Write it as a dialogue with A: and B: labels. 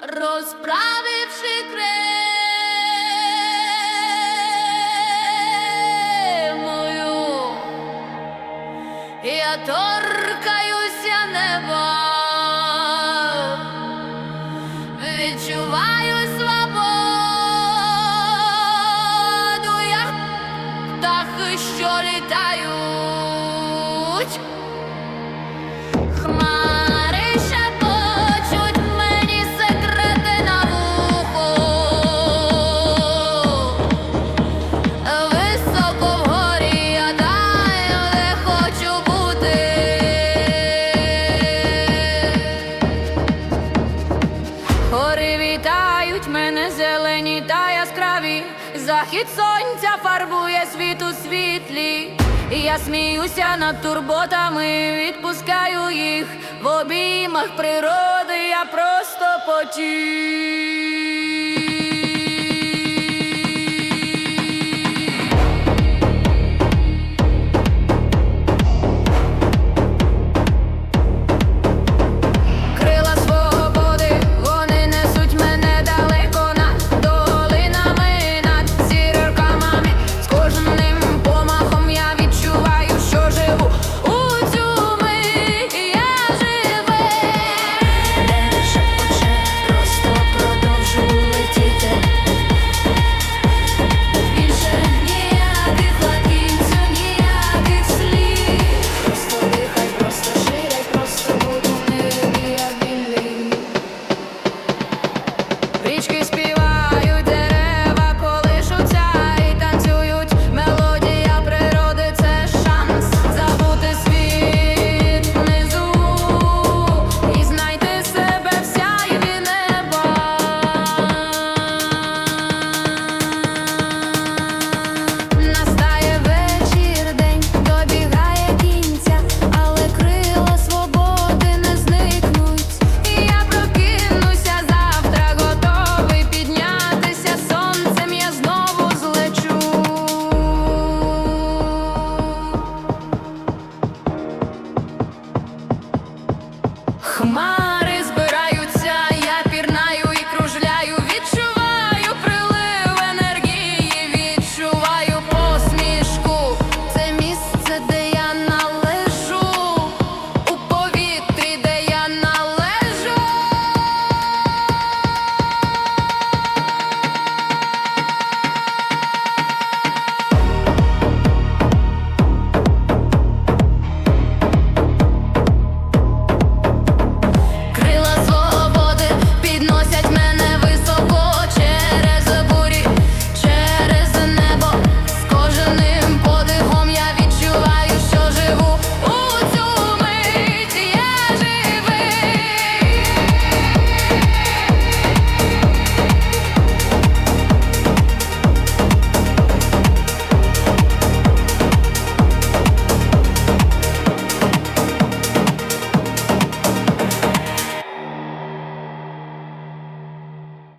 A: розправивши кремою, я торкаюся Гори вітають мене зелені та яскраві. Захід сонця фарбує світ у світлі. Я сміюся над турботами, відпускаю їх в обіймах природи, я просто потік. Річки my